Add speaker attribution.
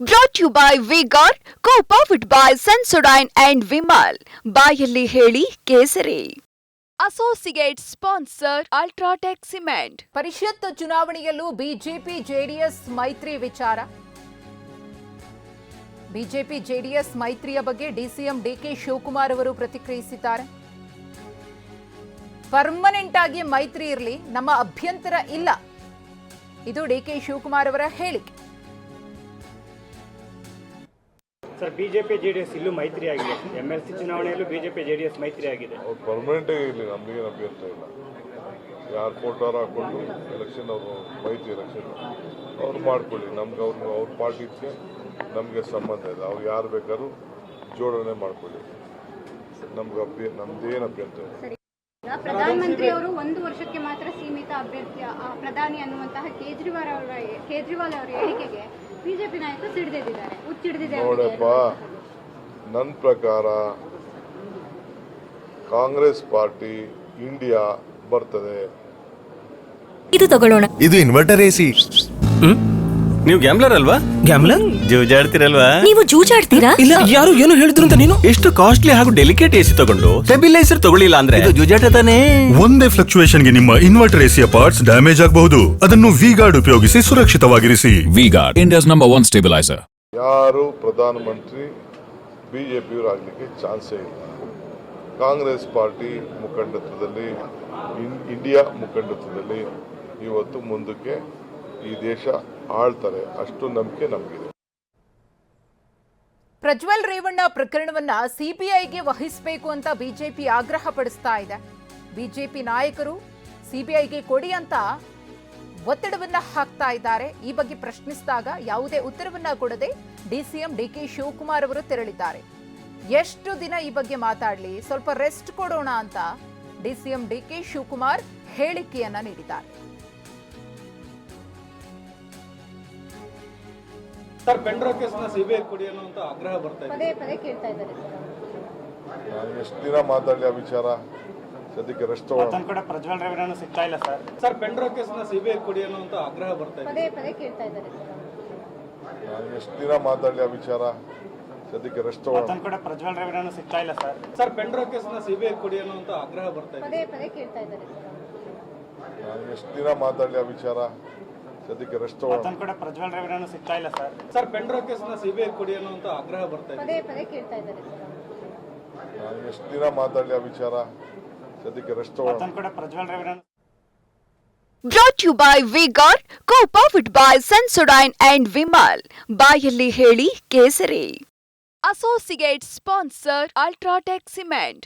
Speaker 1: Brought you by Vguard co powered by Sensodyne and Vimal ಬಾಯಲ್ಲಿ ಹೇಳಿ ಕೇಸರಿ. Associate sponsor UltraTech cement
Speaker 2: ಪರಿಷತ್ ಚುನಾವಣೆಯಲ್ಲೂ ಬಿಜೆಪಿ ಜೆಡಿಎಸ್ ಮೈತ್ರಿ ವಿಚಾರ. ಬಿಜೆಪಿ ಜೆಡಿಎಸ್ ಮೈತ್ರಿಯ ಬಗ್ಗೆ ಡಿಸಿಎಂ ಡಿಕೆ ಶಿವಕುಮಾರ್ ಅವರು ಪ್ರತಿಕ್ರಿಯಿಸಿದ್ದಾರೆ. ಪರ್ಮನೆಂಟ್ ಆಗಿ ಮೈತ್ರಿ ಇರಲಿ ನಮ್ಮ ಅಭ್ಯಂತರ ಇಲ್ಲ. ಇದು ಡಿಕೆ ಶಿವಕುಮಾರ್ ಅವರ ಹೇಳಿಕೆ.
Speaker 3: ಸರ್ ಬಿಜೆಪಿ ಜೆಡಿಎಸ್ ಇಲ್ಲೂ ಮೈತ್ರಿ ಆಗಿದೆ. ಎಂ ಎಲ್ ಸಿ ಚುನಾವಣೆಯಲ್ಲೂ ಬಿಜೆಪಿ ಜೆಡಿಎಸ್ ಮೈತ್ರಿ ಆಗಿದೆ.
Speaker 4: ಅವ್ರು ಪರ್ಮನೆಂಟೇ ಇರಲಿ ನಮಗೇನು ಅಭ್ಯರ್ಥ ಇಲ್ಲ. ಯಾರು ಫೋಟೋ ಹಾಕೊಂಡು ಎಲೆಕ್ಷನ್ ಅವರು ಮೈತ್ರಿ ಎಲೆಕ್ಷನ್ ಅವ್ರು. ಮಾಡ್ಕೊಳ್ಳಿ ನಮ್ಗೆ ಅವ್ರ ಅವ್ರ ಪಾರ್ಟಿಗೆ ನಮಗೆ ಸಂಬಂಧ ಇಲ್ಲ ಅವ್ರು ಯಾರು ಬೇಕಾದ್ರೂ ಜೋಡಣೆ ಮಾಡ್ಕೊಳ್ಳಿ. ನಮ್ಗೆ ಅಭ್ಯ ನಮ್ದೇನು ಅಭ್ಯಂತರ ಇಲ್ಲ
Speaker 5: ಪ್ರಧಾನಮಂತ್ರಿ ಅವರು ಒಂದು ವರ್ಷಕ್ಕೆ ಮಾತ್ರ ಸೀಮಿತ ಅಭ್ಯರ್ಥಿ ಆ, ಪ್ರಧಾನಿ ಅನ್ನುವಂತಹ ಕೇಜ್ರಿವಾಲ್ ಅವರ ಕೇಜ್ರಿವಾಲ್ ಅವರ ಹೇಳಿಕೆಗೆ ಬಿಜೆಪಿ ನಾಯಕರು ಸಿಡಿದಿದ್ದಾರೆ ಹುಚ್ಚಿಡಿದಿದೆ
Speaker 4: ನೋಡಪ್ಪ ನನ್ನ ಪ್ರಕಾರ ಕಾಂಗ್ರೆಸ್ ಪಾರ್ಟಿ ಇಂಡಿಯಾ ಬರ್ತದೆ.
Speaker 6: ಇದು ತಗೊಳ್ಳೋಣ.
Speaker 7: ಇದು ಇನ್ವರ್ಟರ್ ಎಸಿ
Speaker 8: ನೀವು ಗ್ಯಾಮ್ಲರ್ ಅಲ್ವಾ?
Speaker 9: ಗ್ಯಾಮ್ಲರ್
Speaker 8: ಜೂಜಾಡ್ತಿರಲ್ವಾ?
Speaker 6: ನೀವು ಜೂಜಾಡ್ತೀರಾ?
Speaker 9: ಇಲ್ಲ ಯಾರು ಏನು ಹೇಳಿದ್ರು ಅಂತ ನೀನು?
Speaker 8: ಎಷ್ಟು ಕಾಸ್ಟ್ಲಿ ಹಾಗೂ ಡೆಲಿಕೇಟ್ ಎಸಿ ತಗೊಂಡು ಸ್ಟೆಬಿಲೈಸರ್ ತಗೊಳ್ಳಿಲ್ಲ ಅಂದ್ರೆ? ಇದು ಜೂಜಾಟ ತಾನೇ?
Speaker 7: ಒಂದೇ ಫ್ಲಕ್ಚುಯೇಷನ್ಗೆ ನಿಮ್ಮ ಇನ್ವರ್ಟರ್ ಎಸಿಯ ಪಾರ್ಟ್ಸ್ ಡ್ಯಾಮೇಜ್ ಆಗಬಹುದು. ಅದನ್ನು ವಿ ಗಾರ್ಡ್ ಉಪಯೋಗಿಸಿ ಸುರಕ್ಷಿತವಾಗಿರಿಸಿ.
Speaker 10: V Guard India's number one stabilizer.
Speaker 4: ಯಾರು ಪ್ರಧಾನಮಂತ್ರಿ ಬಿ ಜೆ ಚಾನ್ಸ್ ಚಾನ್ಸೇ ಇಲ್ಲ. ಕಾಂಗ್ರೆಸ್ ಪಾರ್ಟಿ ಮುಖಂಡತ್ವದಲ್ಲಿ ಇಂಡಿಯಾ ಮುಖಂಡತ್ವದಲ್ಲಿ ಇವತ್ತು ಮುಂದಕ್ಕೆ ಈ ದೇಶ ಆಳ್ತಾರೆ. ಅಷ್ಟು ನಂಬಿಕೆ ನಮಗಿದೆ.
Speaker 2: ಪ್ರಜ್ವಲ್ ರೇವಣ್ಣ ಪ್ರಕರಣವನ್ನ ಸಿಬಿಐಗೆ ವಹಿಸಬೇಕು ಅಂತ ಬಿಜೆಪಿ ಆಗ್ರಹ ಪಡಿಸ್ತಾ ಇದೆ. ಬಿಜೆಪಿ ನಾಯಕರು ಸಿಬಿಐಗೆ ಕೊಡಿ ಅಂತ ಒತ್ತಡವನ್ನ ಹಾಕ್ತಾ ಇದ್ದಾರೆ. ಈ ಬಗ್ಗೆ ಪ್ರಶ್ನಿಸಿದಾಗ ಯಾವುದೇ ಉತ್ತರವನ್ನ ಕೊಡದೆ ಡಿಸಿಎಂ ಡಿಕೆ ಶಿವಕುಮಾರ್ ಅವರು ತೆರಳಿದ್ದಾರೆ. ಎಷ್ಟು ದಿನ ಈ ಬಗ್ಗೆ ಮಾತಾಡಲಿ? ಸ್ವಲ್ಪ ರೆಸ್ಟ್ ಕೊಡೋಣ ಅಂತ ಡಿಸಿಎಂ ಡಿಕೆ ಶಿವಕುಮಾರ್ ಹೇಳಿಕೆಯನ್ನ ನೀಡಿದ್ದಾರೆ.
Speaker 11: ಸರ್ ಪೆಂಡ್ರೋ ಕೇಸ್ನ ಸಿಬಿಐ ಕೊಡಿ ಅನ್ನುವಂತ ಆಗ್ರಹ ಬರ್ತಾ ಇದೆ.
Speaker 5: ಪದೇ ಪದೇ ಕೇಳ್ತಾ ಇದ್ದಾರೆ. ಸರ್
Speaker 4: ಎಷ್ಟು ದಿನ ಮಾತಾಡಲಿ ಆ ವಿಚಾರ? ಸದ್ಯಕ್ಕೆ ರೆಸ್ಟ್ ತಗೊಳ್ಳೋಣ.
Speaker 3: ಮತ್ತೊಂದ್ ಕಡೆ ಪ್ರಜ್ವಲ್ ರೇವಣ್ಣ ಸಿಗ್ತಾ ಇಲ್ಲ ಸರ್.
Speaker 11: ಸರ್ ಪೆಂಡ್ರೋ ಕೇಸ್ನ ಸಿಬಿಐ ಕೊಡಿ ಅನ್ನುವಂತ ಆಗ್ರಹ ಬರ್ತಾ ಇದೆ.
Speaker 5: ಪದೇ ಪದೇ ಕೇಳ್ತಾ ಇದ್ದಾರೆ. ಸರ್
Speaker 4: ಎಷ್ಟು ದಿನ ಮಾತಾಡಲಿ ಆ ವಿಚಾರ? ಸದ್ಯಕ್ಕೆ ರೆಸ್ಟ್ ತಗೊಳ್ಳೋಣ.
Speaker 3: ಮತ್ತೊಂದ್ ಕಡೆ ಪ್ರಜ್ವಲ್ ರೇವಣ್ಣ ಸಿಗ್ತಾ ಇಲ್ಲ ಸರ್.
Speaker 11: ಸರ್ ಪೆಂಡ್ರೋ ಕೇಸ್ನ ಸಿಬಿಐ ಕೊಡಿ ಅನ್ನುವಂತ ಆಗ್ರಹ ಬರ್ತಾ ಇದೆ.
Speaker 5: ಪದೇ ಪದೇ ಕೇಳ್ತಾ ಇದ್ದಾರೆ. ಸರ್
Speaker 4: ಎಷ್ಟು ದಿನ ಮಾತಾಡಲಿ ಆ ವಿಚಾರ? ಸದ್ಯಕ್ಕೆ ರೆಸ್ಟ್
Speaker 3: ಕಡೆ ಪ್ರಜ್ವಲ್ ರೇವಣ್ಣ ಸಿಗ್ತಾ ಇಲ್ಲ ಸರ್.
Speaker 11: ಸರ್ ಪೆಂಡ್ರೋ ಕೇಸ್ನ ಸಿಬಿಐ ಕೊಡಿ ಅನ್ನುವಂತ ಆಗ್ರಹ ಬರ್ತಾ ಇದೆ.
Speaker 5: ಪದೇ ಪದೇ ಕೇಳ್ತಾ ಇದ್ದಾರೆ. ಸರ್
Speaker 4: ನಾನು ಎಷ್ಟು ದಿನ ಮಾತಾಡಲಿ ಆ ವಿಚಾರ? ಸದ್ಯಕ್ಕೆ ರೆಸ್ಟ್
Speaker 3: ಕಡೆ Prajwal Revanna
Speaker 1: brought you by Vguard co powered by Sensodyne and Vimal ಬಾಯಲ್ಲಿ ಹೇಳಿ ಕೇಸರಿ. Associate sponsor UltraTech cement